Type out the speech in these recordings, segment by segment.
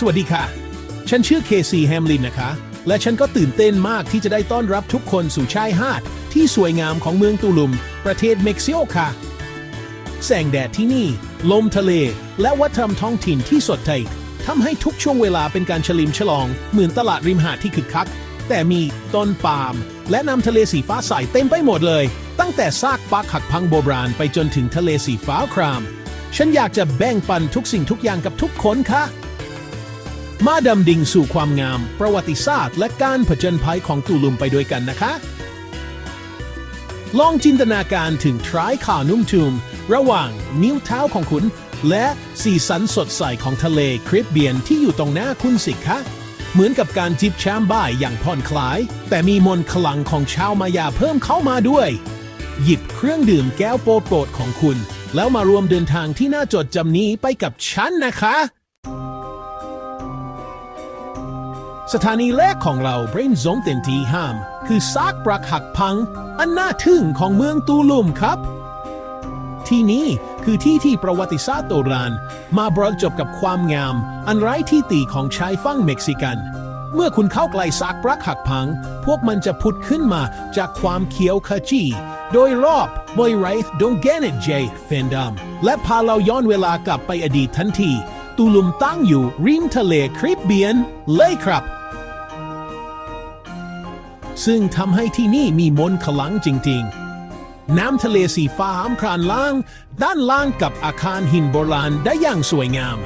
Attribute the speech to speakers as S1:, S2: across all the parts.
S1: สวัสดีค่ะ ฉันชื่อเคซีแฮมลินนะคะ และฉันก็ตื่นเต้นมากที่จะได้ต้อนรับทุกคนสู่ชายหาด ที่สวยงามของเมืองตูลุม ประเทศเม็กซิโกค่ะ แสงแดดที่นี่ ลมทะเล และวัฒนธรรมท้องถิ่นที่สดใสทำให้ทุกช่วงเวลาเป็นการเฉลิมฉลอง เหมือนตลาดริมหาดที่คึกคัก แต่มีต้นปาล์มและน้ำทะเลสีฟ้าใสเต็มไปหมดเลย ตั้งแต่ซากปลักหักพังโบราณไปจนถึงทะเลสีฟ้าคราม ฉันอยากจะแบ่งปันทุกสิ่งทุกอย่างกับทุกคนค่ะ มาดำดิ่งสู่ความงาม ประวัติศาสตร์ และการผจญภัยของตูลุมไปด้วยกันนะคะ ลองจินตนาการถึงทรายขานุ่มทุมระหว่างนิ้วเท้าของคุณ และสีสันสดใสของทะเลคริบเบียนที่อยู่ตรงหน้าคุณสิคะเหมือนกับการจิบแชมบ่ายอย่างผ่อนคลาย แต่มีมนต์ขลังของชาวมายาเพิ่มเข้ามาด้วย หยิบเครื่องดื่มแก้วโปรดของคุณ แล้วมารวมเดินทางที่น่าจดจำนี้ไปกับฉันนะคะ สถานีแรกของเรา Brain Zone เต็นทีห้าม คือซากปรักหักพัง อันน่าทึ่งของเมืองตูลุมครับ ที่นี่คือที่ที่ประวัติศาสตร์โบราณมาบรรจบกับความงาม อันไร้ที่ตีของชายฝั่งเม็กซิกัน เมื่อคุณเข้าใกล้ซากปรักหักพัง พวกมันจะพุดขึ้นมาจากความเขียวขจีโดยรอบบอยไรท์ดงเกนเจเฟนดัมและพาเราย้อนเวลากลับไปอดีตทันที ตูลุมตั้งอยู่ริมทะเลคริบเบียนเลยครับ ซึ่งทำให้ที่นี่มีมนต์ขลังจริง ๆ น้ำทะเลสีฟ้าอำครานล่าง ด้านล่างกับอาคารหินโบราณได้อย่างสวยงาม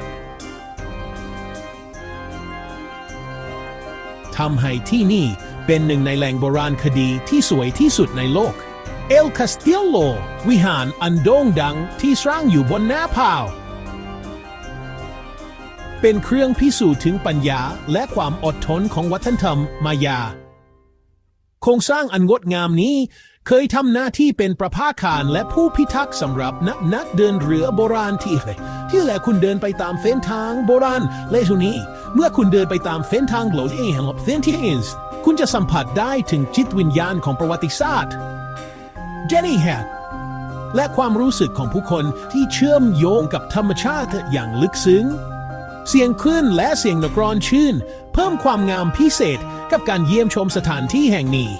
S1: ทำให้ที่นี่เป็นหนึ่งในแหล่งโบราณคดีที่สวยที่สุดในโลก เอลคาสติโล วิหารอันโด่งดังที่สร้างอยู่บนหน้าพาเป็นเครื่องพิสูจน์ถึงปัญญาและความอดทนของวัฒนธรรมมายา โครงสร้างอันงดงามนี้ เคยทำหน้าที่เป็นประภาคารและผู้พิทักษ์สำหรับนักนักเดินเรือโบราณที่ที่แหละคุณเดินไปตามเส้นทางโบราณเลชุนี้ เมื่อคุณเดินไปตามเส้นทางโหลดเองเส้นที่เองคุณจะสัมผัสได้ถึงจิตวิญญาณของประวัติศาสตร์เจนี่แฮกและความรู้สึกของผู้คนที่เชื่อมโยงกับธรรมชาติอย่างลึกซึ้ง เสียงคลื่นและเสียงนกร้องชื่น เพิ่มความงามพิเศษ กับการเยี่ยมชมสถานที่แห่งนี้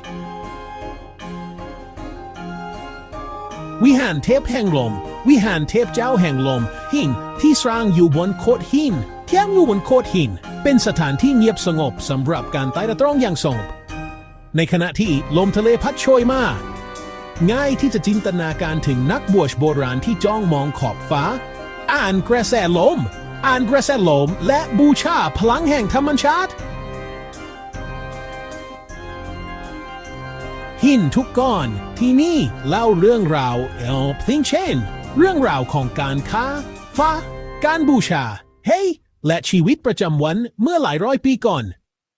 S1: วิหารเทพแห่งลม วิหารเทพเจ้าแห่งลม หินที่สร้างอยู่บนโคดหินเที่ยงอยู่บนโคดหิน เป็นสถานที่เงียบสงบสำหรับการไต่ระตรองอย่างสงบ ในขณะที่ลมทะเลพัดโชยมาง่ายที่จะจินตนาการถึงนักบวชโบราณที่จ้องมองขอบฟ้า อ่านกระแสลม อ่านกระแสลมและบูชาพลังแห่งธรรมชาติ หินทุกก้อนที่นี่เล่าเรื่องราวเอลพิงเช่น เรื่องราวของการค้าฟ้าการบูชา เฮ้และชีวิตประจำวันเมื่อหลายร้อยปีก่อน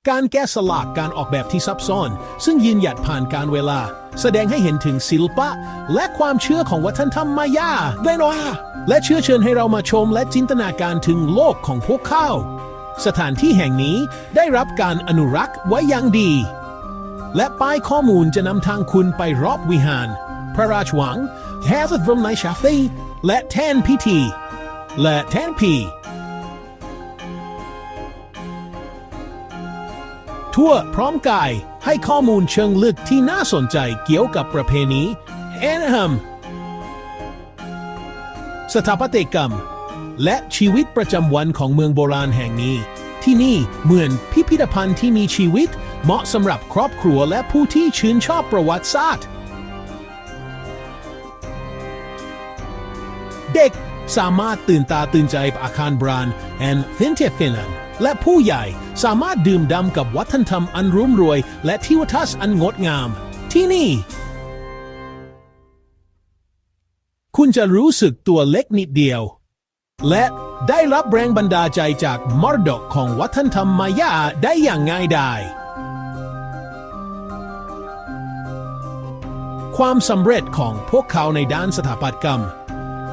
S1: การแกะสลักการออกแบบที่ซับซ้อน ซึ่งยืนหยัดผ่านการเวลา แสดงให้เห็นถึงศิลปะ และความเชื่อของวัฒนธรรมมายาได้นว่าและเชื่อเชิญให้เรามาชมและจินตนาการถึงโลกของพวกเขาสถานที่แห่งนี้ได้รับการอนุรักษ์ไว้อย่างดี และป้ายข้อมูลจะนำทางคุณไปรอบวิหาร พระราชวังแฮสดรมไนชาฟีและแทนพิธี และแทนพีทั่วพร้อมกายให้ข้อมูลเชิงลึกที่น่าสนใจเกี่ยวกับประเพณีแอนฮัมสถาปัตยกรรม และชีวิตประจำวันของเมืองโบราณแห่งนี้ ที่นี่เหมือนพิพิธภัณฑ์ที่มีชีวิต เหมาะสำหรับครอบครัวและผู้ที่ชื่นชอบประวัติศาสตร์ เด็กสามารถตื่นตาตื่นใจกับอาคารบรานแอนฟินเทฟินันและผู้ใหญ่สามารถดื่มด่ำกับวัฒนธรรมอันรุ่มรวย และทิวทัศน์อันงดงาม ที่นี่ คุณจะรู้สึกตัวเล็กนิดเดียว และได้รับแรงบันดาลใจจากมรดกของวัฒนธรรมมายาได้อย่างง่ายดาย ความสำเร็จของพวกเขาในด้านสถาปัตยกรรม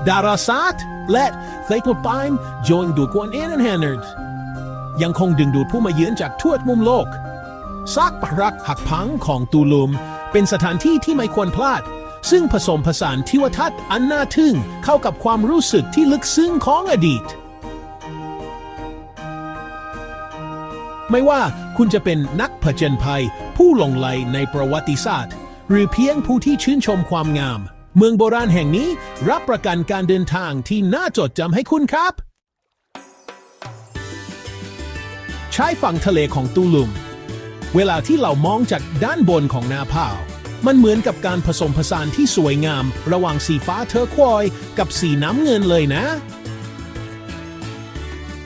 S1: ดาราศาสตร์และเทคโนโลยีจนดูดกวนเอ็นแฮนเนอร์ยังคงดึงดูดผู้มาเยือนจากทั่วมุมโลกซากปรักหักพังของตูลุมเป็นสถานที่ที่ไม่ควรพลาด ซึ่งผสมผสานทิวทัศน์อันน่าทึ่งเข้ากับความรู้สึกที่ลึกซึ้งของอดีต ไม่ว่าคุณจะเป็นนักผจญภัย ผู้หลงไหลในประวัติศาสตร์ หรือเพียงผู้ที่ชื่นชมความงาม เมืองโบราณแห่งนี้รับประกันการเดินทางที่น่าจดจำให้คุณครับชายฝั่งทะเลของตูลุม เวลาที่เรามองจากด้านบนของนาพาว มันเหมือนกับการผสมผสานที่สวยงาม ระหว่างสีฟ้าเทอร์ควอยกับสีน้ำเงินเลยนะ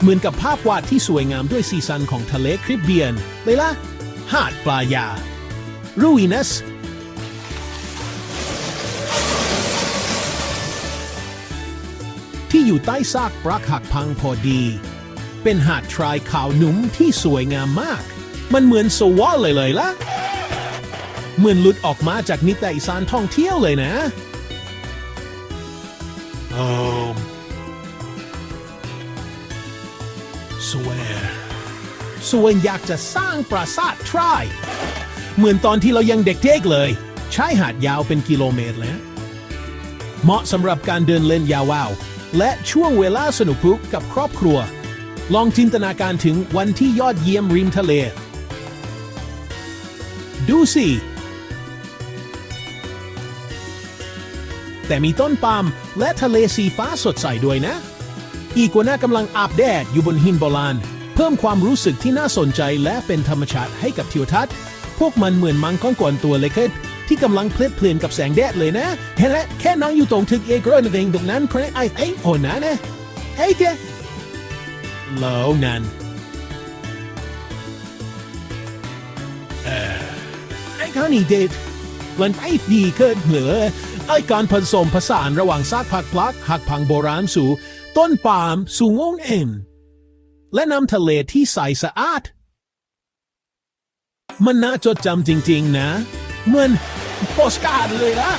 S1: เหมือนกับภาพวาดที่สวยงามด้วยสีสันของทะเลคริบเบียนเลยล่ะหาดปลายารูอินัส อยู่ใต้ซากปรักหักพังพอดี เป็นหาดทรายขาวหนุ่มที่สวยงามมาก มันเหมือนสวอลเลยเลยล่ะเหมือนหลุดออกมาจากนิตยสารท่องเที่ยวเลยนะเออสวยสวยอยากจะสร้างปราสาททราย เหมือนตอนที่เรายังเด็กๆเลย ใช้หาดยาวเป็นกิโลเมตรเลยเหมาะสำหรับการเดินเล่นยาวๆ และช่วงเวลาสนุกพุกกับครอบครัว ลองจินตนาการถึงวันที่ยอดเยี่ยมริมทะเล ดูสิ แต่มีต้นปาล์มและทะเลสีฟ้าสดใสด้วยนะ อีกัวน่ากำลังอาบแดดอยู่บนหินโบราณเพิ่มความรู้สึกที่น่าสนใจและเป็นธรรมชาติให้กับทิวทัศน์ พวกมันเหมือนมังกรกวนตัวเล็กๆ ที่กำลังเพลิดเพลินกับแสงแดดเลยนะเห็นแล้วแค่นั่งอยู่ตรงทึกเอกรอนเองตรงนั้นใครไอ้ไอ้โหนะนะไอ้แกแล้วนั้นเออไอ้ข้าวนี่เด็ดมันไอ้ดีเกินเหลือไอ้การผสมผสานระหว่างซากผักพลักหักพังโบราณสู่ต้นปาล์มสู่งงเอ็มและน้ำทะเลที่ใสสะอาดมันน่าจดจำจริง ๆ นะเหมือน โปสการ์ดเลยนะ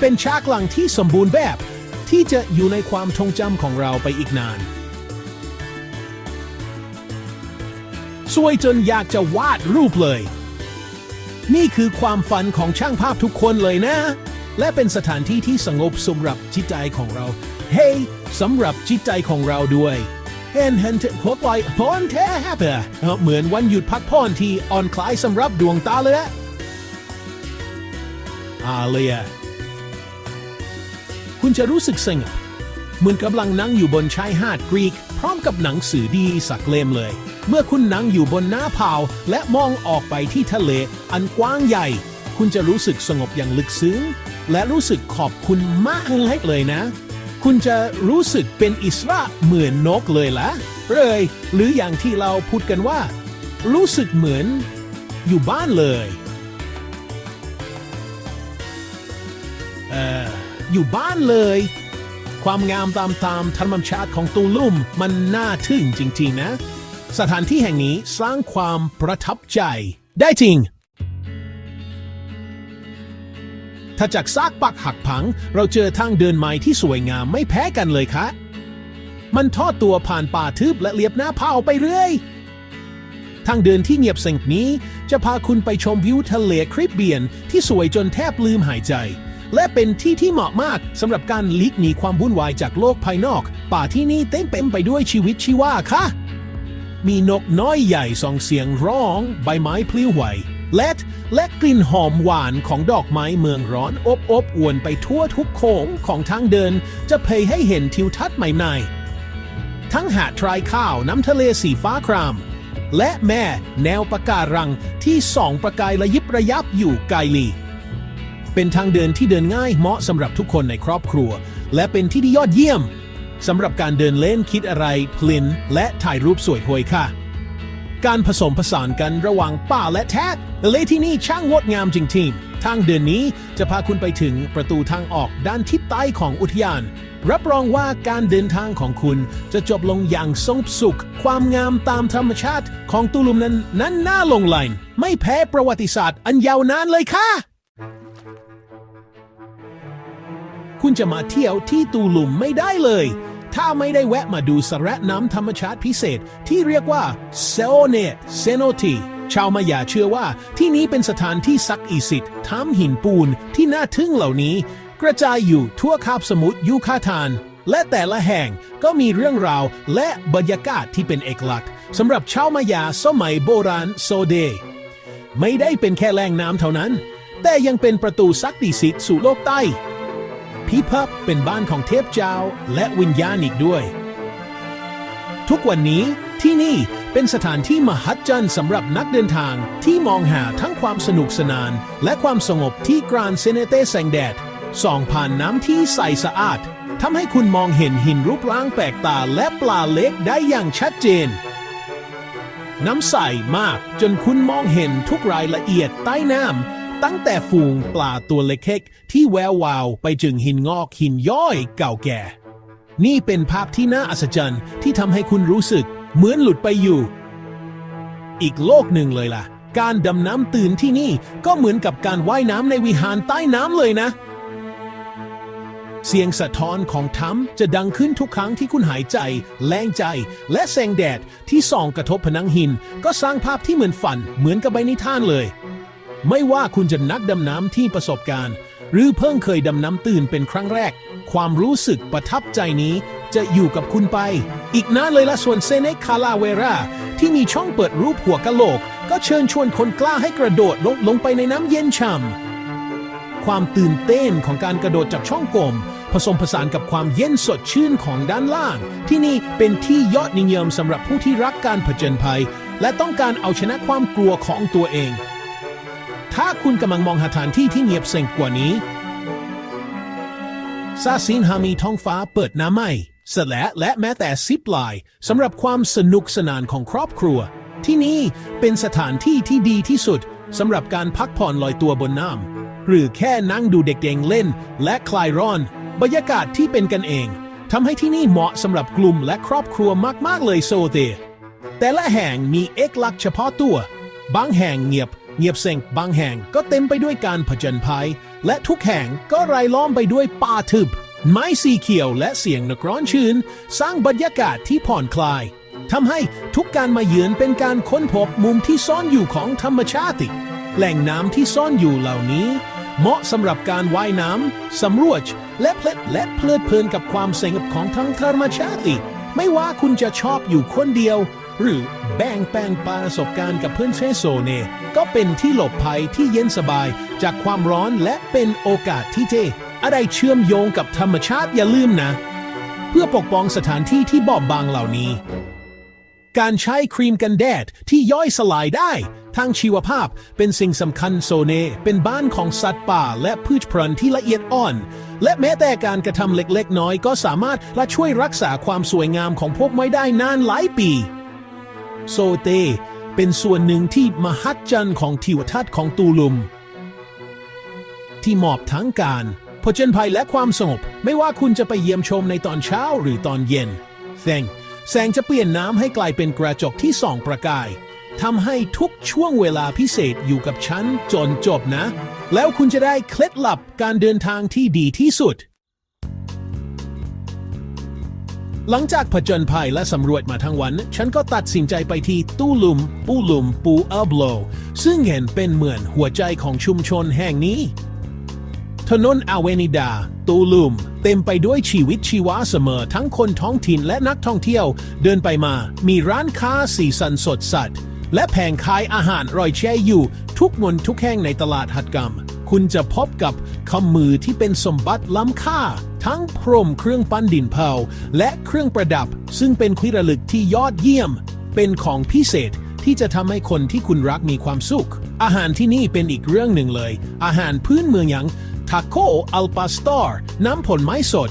S1: เป็นฉากหลังที่สมบูรณ์แบบ ที่จะอยู่ในความทรงจำของเราไปอีกนาน สวยจนอยากจะวาดรูปเลย นี่คือความฝันของช่างภาพทุกคนเลยนะ และเป็นสถานที่ที่สงบสำหรับจิตใจของเรา เฮ้ยสำหรับจิตใจของเราด้วยเห็นเห็นถึงหัวปล่อยพอนแท้แฮปเปอร์เหมือนวันหยุดพักผ่อนที่อ่อนคลายสำหรับดวงตาเลยนะ อาเลียคุณจะรู้สึกสงบเหมือนกำลังนั่งอยู่บนชายหาดกรีก พร้อมกับหนังสือดีสักเล่มเลย เมื่อคุณนั่งอยู่บนหน้าพาวและมองออกไปที่ทะเลอันกว้างใหญ่ คุณจะรู้สึกสงบอย่างลึกซึ้ง และรู้สึกขอบคุณมากเลยนะ คุณจะรู้สึกเป็นอิสระเหมือนนกเลยละเลยหรืออย่างที่เราพูดกันว่า รู้สึกเหมือนอยู่บ้านเลย อออยู่บ้านเลย ความงามตามตามธรรมชาติของตูลุ่มมันน่าทึ่งจริงๆนะ สถานที่แห่งนี้สร้างความประทับใจ ได้จริง ถ้าจากซากปักหักพัง เราเจอทางเดินไม้ที่สวยงามไม่แพ้กันเลยคะมันทอดตัวผ่านป่าทึบและเลียบหน้าผาไปเรื่อยทางเดินที่เงียบสงบนี้จะพาคุณไปชมวิวทะเลคริบเบียนที่สวยจนแทบลืมหายใจ และเป็นที่ที่เหมาะมากสำหรับการหลีกหนีความวุ่นวายจากโลกภายนอก ป่าที่นี่เต็มเต็มไปด้วยชีวิตชีวาค่ะ มีนกน้อยใหญ่ส่องเสียงร้อง ใบไม้พลิ้วไหวและและกลิ่นหอมหวานของดอกไม้เมืองร้อนอบอบอวนไปทั่วทุกโค้งของทางเดิน จะเพยให้เห็นทิวทัศน์ใหม่ๆทั้งหาดทรายข้าวน้ำทะเลสีฟ้าคราม และแม่แนวปะการังที่ส่องประกายระยิบระยับอยู่ไกลลี เป็นทางเดินที่เดินง่ายเหมาะสำหรับทุกคนในครอบครัว และเป็นที่ที่ยอดเยี่ยมสำหรับการเดินเล่นคิดอะไรพลินและถ่ายรูปสวยหวยค่ะ การผสมผสานกันระหว่างป่าและแท้เลที่นี่ช่างงดงามจริงๆ ทางเดินนี้จะพาคุณไปถึงประตูทางออกด้านทิศใต้ของอุทยาน รับรองว่าการเดินทางของคุณจะจบลงอย่างสงบสุข ความงามตามธรรมชาติของตูลุมนั้นนั้นน่าลงไหลไม่แพ้ประวัติศาสตร์อันยาวนานเลยค่ะ คุณจะมาเที่ยวที่ตูลุมไม่ได้เลย ถ้าไม่ได้แวะมาดูสระน้ำธรรมชาติพิเศษ ที่เรียกว่าเซโอเนตเซโนทีชาวมายาเชื่อว่าที่นี้เป็นสถานที่ซักอีสิทธิ์ทำหินปูนที่น่าทึ่งเหล่านี้ กระจายอยู่ทั่วคาบสมุทรยูคาทาน และแต่ละแห่งก็มีเรื่องราวและบรรยากาศที่เป็นเอกลักษณ์สำหรับชาวมายาสมัยโบราณโซเด ไม่ได้เป็นแค่แหล่งน้ำเท่านั้น แต่ยังเป็นประตูศักดิสิทธิ์สู่โลกใต้ พิพับเป็นบ้านของเทพเจ้าและวิญญาณอีกด้วย ทุกวันนี้ที่นี่เป็นสถานที่มหัศจรรย์สำหรับนักเดินทางที่มองหาทั้งความสนุกสนาน และความสงบที่กรานเซเนเตแสงแดดส่องผ่านน้ำที่ใสสะอาดทำให้คุณมองเห็นหินรูปร่างแปลกตาและปลาเล็กได้อย่างชัดเจน น้ำใสมากจนคุณมองเห็นทุกรายละเอียดใต้น้ำ ตั้งแต่ฝูงปลาตัวเล็กๆที่แวววาวไปจึงหินงอกหินย้อยเก่าแก่ นี่เป็นภาพที่น่าอัศจรรย์ที่ทำให้คุณรู้สึกเหมือนหลุดไปอยู่ อีกโลกหนึ่งเลยล่ะ การดำน้ำตื่นที่นี่ก็เหมือนกับการว่ายน้ำในวิหารใต้น้ำเลยนะ เสียงสะท้อนของถ้ำจะดังขึ้นทุกครั้งที่คุณหายใจ แรงใจ และแสงแดดที่ส่องกระทบผนังหิน ก็สร้างภาพที่เหมือนฝันเหมือนกับใบนิทานเลย ไม่ว่าคุณจะนักดำน้ำที่ประสบการณ์ หรือเพิ่งเคยดำน้ำตื่นเป็นครั้งแรก ความรู้สึกประทับใจนี้จะอยู่กับคุณไป อีกนานเลยละส่วนเซเนคาลาเวราที่มีช่องเปิดรูปหัวกะโหลก ก็เชิญชวนคนกล้าให้กระโดดลงลงไปในน้ำเย็นฉ่ำความตื่นเต้นของการกระโดดจากช่องกลมผสมผสานกับความเย็นสดชื่นของด้านล่าง ที่นี่เป็นที่ยอดนิยมสำหรับผู้ที่รักการผจญภัย และต้องการเอาชนะความกลัวของตัวเอง ถ้าคุณกำลังมองหาสถานที่ที่เงียบเสงกว่านี้ซาซินฮามีท้องฟ้าเปิดน้ำไหมสและและแม้แต่ซิปไลน์สำหรับความสนุกสนานของครอบครัว ที่นี่เป็นสถานที่ที่ดีที่สุดสำหรับการพักผ่อนลอยตัวบนน้ำหรือแค่นั่งดูเด็กๆเล่น และคลายร้อน บรรยากาศที่เป็นกันเองทำให้ที่นี่เหมาะสำหรับกลุ่มและครอบครัวมากๆเลยโซเตแต่ละแห่งมีเอกลักษณ์เฉพาะตัว บางแห่งเงียบ เงียบเซ็งบางแห่งก็เต็มไปด้วยการผจญภัย และทุกแห่งก็รายล้อมไปด้วยป่าทึบ ไม้สีเขียวและเสียงนกร้อนชื้น สร้างบรรยากาศที่ผ่อนคลายทำให้ทุกการมาเยือนเป็นการค้นพบมุมที่ซ่อนอยู่ของธรรมชาติ แหล่งน้ำที่ซ่อนอยู่เหล่านี้ เหมาะสำหรับการว่ายน้ำสำรวจและเพลิดและเพลิดเพลินกับความสงบของทั้งธรรมชาติ ไม่ว่าคุณจะชอบอยู่คนเดียว หรือ แบ่งแปลงปประสบการณ์กับเพื่อนเซโซเน ก็เป็นที่หลบภัยที่เย็นสบายจากความร้อนและเป็นโอกาสที่เทอะไรเชื่อมโยงกับธรรมชาติอย่าลืมนะ เพื่อปกป้องสถานที่ที่บอบบางเหล่านี้ การใช้ครีมกันแดดที่ย่อยสลายได้ทางชีวภาพเป็นสิ่งสำคัญโซเน เป็นบ้านของสัตว์ป่า และพืชพันธุ์ที่ละเอียดอ่อน และแม้แต่การกระทำเล็กๆ น้อยก็สามารถและช่วยรักษาความสวยงามของพวกไม้ได้นานหลายปี โซเต เป็นส่วนหนึ่งที่มหัศจรรย์ของทิวทัศน์ของตูลุม ที่มอบทั้งการผจญภัยและความสงบ ไม่ว่าคุณจะไปเยี่ยมชมในตอนเช้าหรือตอนเย็นแสงแสงจะเปลี่ยนน้ำให้กลายเป็นกระจกที่ส่องประกายทำให้ทุกช่วงเวลาพิเศษอยู่กับฉันจนจบนะ แล้วคุณจะได้เคล็ดลับการเดินทางที่ดีที่สุด หลังจากผจญภัยและสำรวจมาทั้งวัน ฉันก็ตัดสินใจไปที่ตู้ลุม ปูลุม ปูอัลโบลซึ่งเห็นเป็นเหมือนหัวใจของชุมชนแห่งนี้ ถนนอาเวนิดา ตูลุม เต็มไปด้วยชีวิตชีวาเสมอทั้งคนท้องถิ่นและนักท่องเที่ยว เดินไปมา มีร้านค้าสีสันสดสัดและแผงขายอาหารรอยแช่อยู่ทุกมนทุกแห่งในตลาดหัดกรรม คุณจะพบกับคำมือที่เป็นสมบัติล้ำค่า ทั้งพรมเครื่องปั้นดินเผา และเครื่องประดับ ซึ่งเป็นที่ระลึกที่ยอดเยี่ยม เป็นของพิเศษที่จะทำให้คนที่คุณรักมีความสุข อาหารที่นี่เป็นอีกเรื่องหนึ่งเลย อาหารพื้นเมืองอย่างทาโกอัลปาสตอร์น้ำผลไม้สด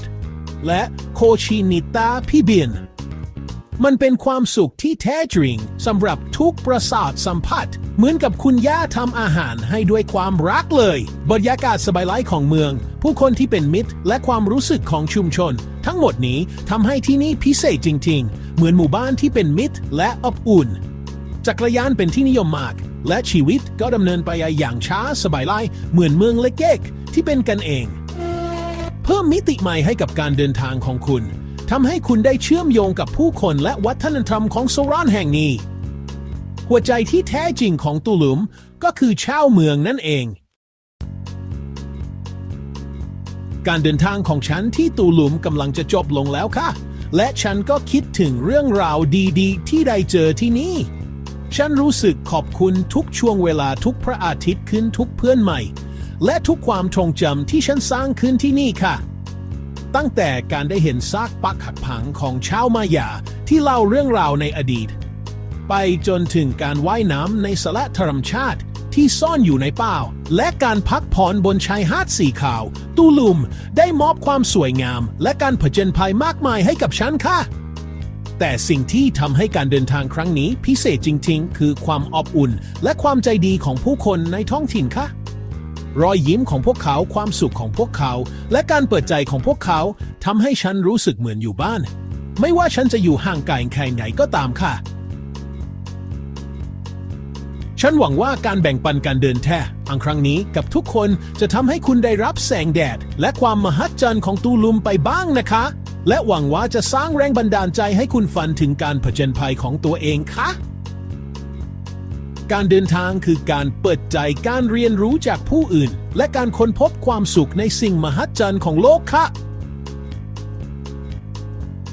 S1: และโคชินิตาพิเบียน มันเป็นความสุขที่แท้จริงสำหรับทุกประสาทสัมผัส เหมือนกับคุณย่าทำอาหารให้ด้วยความรักเลย บรรยากาศสบายไร้ของเมือง ผู้คนที่เป็นมิตร และความรู้สึกของชุมชน ทั้งหมดนี้ทำให้ที่นี่พิเศษจริง ๆ เหมือนหมู่บ้านที่เป็นมิตรและอบอุ่น จักรยานเป็นที่นิยมมาก และชีวิตก็ดำเนินไปอย่างช้าสบายไล่เหมือนเมืองเล็กๆที่เป็นกันเอง เพิ่มมิติใหม่ให้กับการเดินทางของคุณ ทำให้คุณได้เชื่อมโยงกับผู้คนและวัฒนธรรมของโซรานแห่งนี้ หัวใจที่แท้จริงของตูลุมก็คือชาวเมืองนั่นเอง การเดินทางของฉันที่ตูหลุมกำลังจะจบลงแล้วค่ะ และฉันก็คิดถึงเรื่องราวดีๆ ที่ได้เจอที่นี่ ฉันรู้สึกขอบคุณทุกช่วงเวลาทุกพระอาทิตย์ขึ้นทุกเพื่อนใหม่ และทุกความทรงจำที่ฉันสร้างขึ้นที่นี่ค่ะ ตั้งแต่การได้เห็นซากปักหักพังของชาวมายาที่เล่าเรื่องราวในอดีต ไปจนถึงการว่ายน้ำในสระธรรมชาติที่ซ่อนอยู่ในป่าและการพักผ่อนบนชายหาดสีขาว ตูลุมได้มอบความสวยงาม และการผจญภัยมากมายให้กับฉันค่ะ แต่สิ่งที่ทำให้การเดินทางครั้งนี้พิเศษจริง ๆ คือความอบอุ่น และความใจดีของผู้คนในท้องถิ่นค่ะ รอยยิ้มของพวกเขาความสุขของพวกเขา และการเปิดใจของพวกเขาทำให้ฉันรู้สึกเหมือนอยู่บ้าน ไม่ว่าฉันจะอยู่ห่างไกลแค่ไหนก็ตามค่ะ ฉันหวังว่าการแบ่งปันการเดินแท้อังครั้งนี้กับทุกคนจะทำให้คุณได้รับแสงแดด และความมหัศจรรย์ของตูลุมไปบ้างนะคะ และหวังว่าจะสร้างแรงบันดาลใจให้คุณฝันถึงการผจญภัยของตัวเองค่ะ การเดินทางคือการเปิดใจการเรียนรู้จากผู้อื่น และการค้นพบความสุขในสิ่งมหัศจรรย์ของโลกค่ะ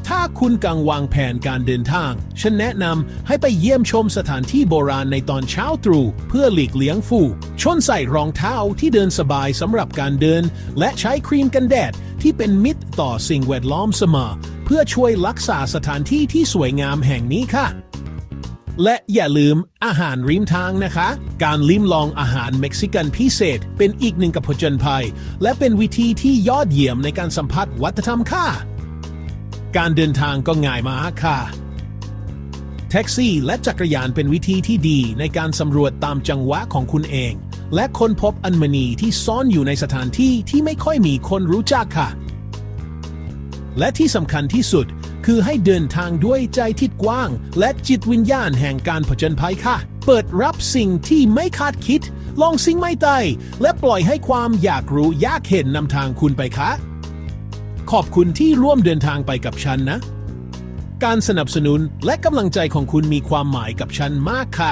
S1: ถ้าคุณกังวางแผนการเดินทาง ฉันแนะนำให้ไปเยี่ยมชมสถานที่โบราณในตอนเช้าตรู่เพื่อหลีกเลี่ยงฝูชนใส่รองเท้าที่เดินสบายสำหรับการเดิน และใช้ครีมกันแดดที่เป็นมิตรต่อสิ่งแวดล้อมเสมอเพื่อช่วยรักษาสถานที่ที่สวยงามแห่งนี้ค่ะ และอย่าลืมอาหารริมทางนะคะ การลิ้มลองอาหารเม็กซิกันพิเศษ เป็นอีกหนึ่งกับผจญภัย และเป็นวิธีที่ยอดเยี่ยมในการสัมผัสวัฒนธรรมค่ะ การเดินทางก็ง่ายมากค่ะ แท็กซี่และจักรยานเป็นวิธีที่ดีในการสำรวจตามจังหวะของคุณเอง และค้นพบอัญมณีที่ซ่อนอยู่ในสถานที่ที่ไม่ค่อยมีคนรู้จักค่ะ และที่สำคัญที่สุด คือให้เดินทางด้วยใจที่กว้าง และจิตวิญญาณแห่งการผจญภัยค่ะ เปิดรับสิ่งที่ไม่คาดคิด ลองสิ่งไม่ตายและปล่อยให้ความอยากรู้อยากเห็นนำทางคุณไปค่ะ ขอบคุณที่ร่วมเดินทางไปกับฉันนะ การสนับสนุนและกำลังใจของคุณมีความหมายกับฉันมากค่ะ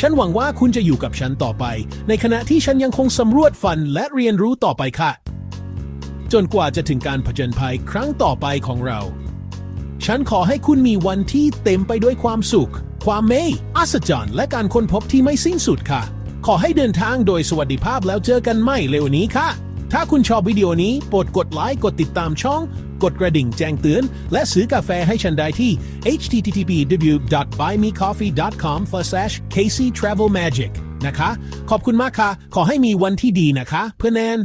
S1: ฉันหวังว่าคุณจะอยู่กับฉันต่อไป ในขณะที่ฉันยังคงสำรวจฝันและเรียนรู้ต่อไปค่ะ จนกว่าจะถึงการผจญภัยครั้งต่อไปของเรา ฉันขอให้คุณมีวันที่เต็มไปด้วยความสุข ความเมตอัศจรรย์และการค้นพบที่ไม่สิ้นสุดค่ะ ขอให้เดินทางโดยสวัสดิภาพแล้วเจอกันไม่เร็วนี้ค่ะ ถ้าคุณชอบวิดีโอนี้โปรดกดไลค์กดติดตามช่อง กดกระดิ่งแจ้งเตือน และซื้อกาแฟให้ฉันได้ที่ http://buymecoffee.com/kctravelmagic นะคะ ขอบคุณมากค่ะ ขอให้มีวันที่ดีนะคะ เพื่อนแนน